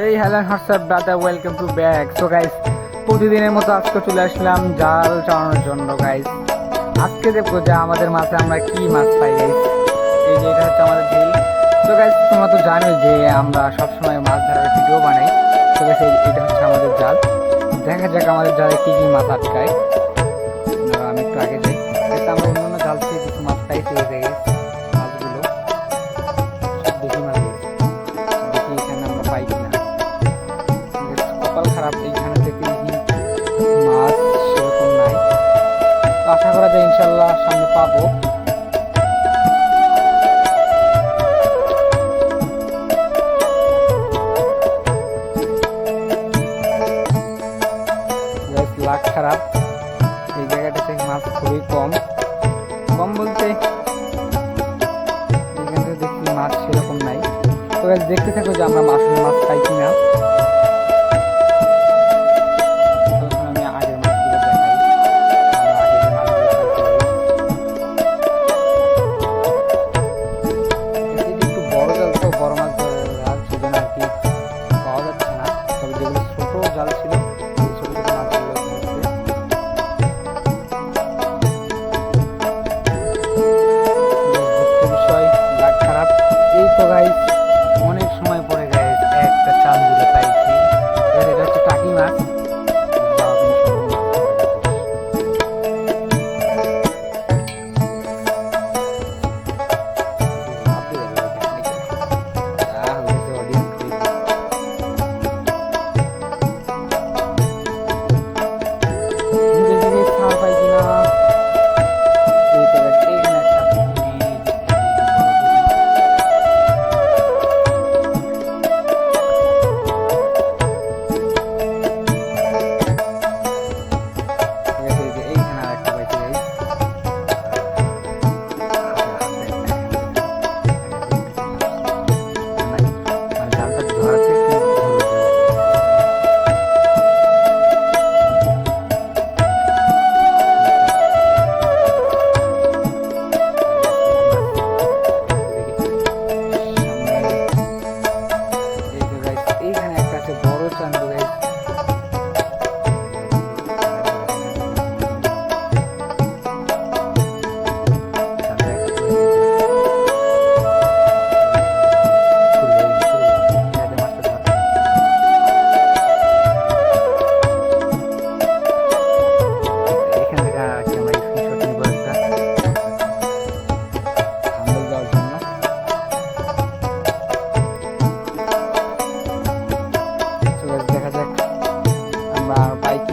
এই হ্যালান হোয়াটসঅ্যাপ দাদা welcome to back so guys প্রতিদিনের মতো আজকে চলে আসলাম জাল চড়ানোর জন্য গাইস আজকে দেখব যে আমাদের মাছে আমরা কি মাছ পাই গাইস এই যে এটা হচ্ছে আমাদের ঝিল। তো গাইস তোমরা তো জানোই যে আমরা সবসময় মাছ ধরার ভিডিও বানাই। তো গাইস এটা হচ্ছে আমাদের জাল। দেখা যাক আমাদের জালে কী কী মাছ আটকায়। আশা করা যায় ইনশাল্লাহ সামনে পাবো। লাখ খারাপ। এই জায়গাটাতে মাছ খুবই কম। কম বলতে এখানে দেখি মাছ সেরকম নাই। তো দেখতে থাকো যে আমরা মাছের মাছ খাই কিনা। our bike.